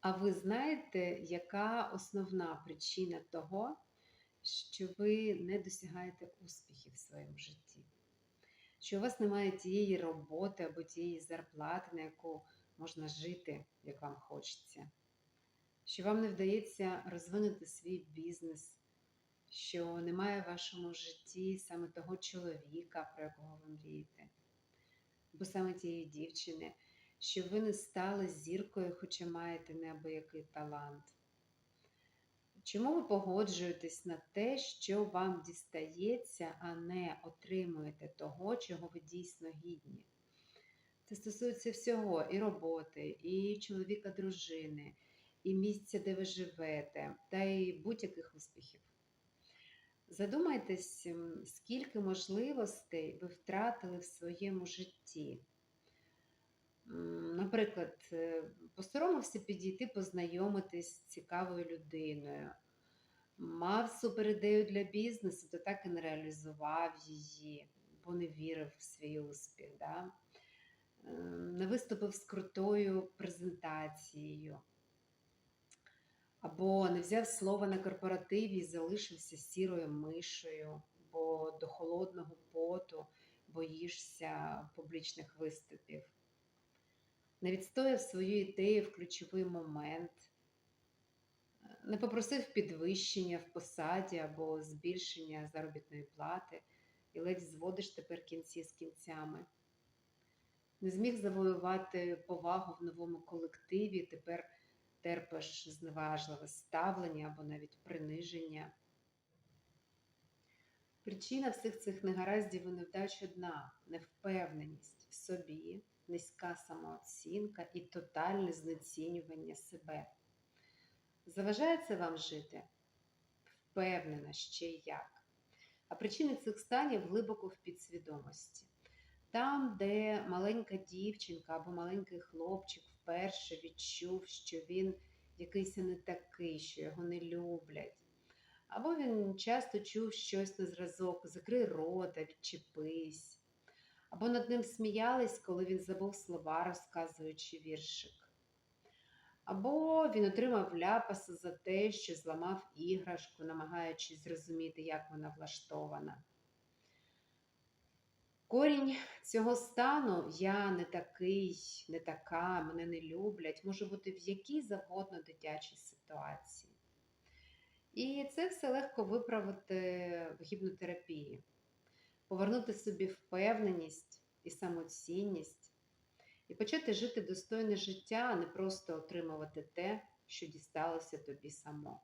А ви знаєте, яка основна причина того, що ви не досягаєте успіхів в своєму житті? Що у вас немає тієї роботи або тієї зарплати, на яку можна жити, як вам хочеться? Що вам не вдається розвинути свій бізнес, що немає в вашому житті саме того чоловіка, про якого ви мрієте, або саме тієї дівчини, що ви не стали зіркою, хоча маєте неабиякий талант. Чому ви погоджуєтесь на те, що вам дістається, а не отримуєте того, чого ви дійсно гідні? Це стосується всього: і роботи, і чоловіка, дружини, і місця, де ви живете, та й будь-яких успіхів. Задумайтесь, скільки можливостей ви втратили в своєму житті. Наприклад, е, посоромився підійти познайомитись з цікавою людиною, мав суперідею для бізнесу, то так і не реалізував її, бо не вірив в свій успіх. Да? Е, Не виступив з крутою презентацією, або не взяв слово на корпоративі і залишився сірою мишею, бо до холодного поту боїшся публічних виступів не відстояв свою ідею в ключовий момент, не попросив підвищення в посаді або збільшення заробітної плати і ледь зводиш тепер кінці з кінцями. Не зміг завоювати повагу в новому колективі, тепер терпиш зневажливе ставлення або навіть приниження. Причина всіх цих негараздів і невдач одна невпевненість в собі, низька самооцінка і тотальне знецінювання себе. Заважає це вам жити? Впевнена ще як. А причини цих станів глибоко в підсвідомості. Там, де маленька дівчинка або маленький хлопчик вперше відчув, що він якийсь не такий, що його не люблять. Або він часто чув щось на зразок, закрий рота, відчепись. Або над ним сміялись, коли він забув слова, розказуючи віршик. Або він отримав ляпаса за те, що зламав іграшку, намагаючись зрозуміти, як вона влаштована. Корінь цього стану я не такий, не така, мене не люблять, може бути в якій завгодно дитячій ситуації. І це все легко виправити в гіпнотерапії, повернути собі впевненість і самоцінність, і почати жити достойне життя, а не просто отримувати те, що дісталося тобі само.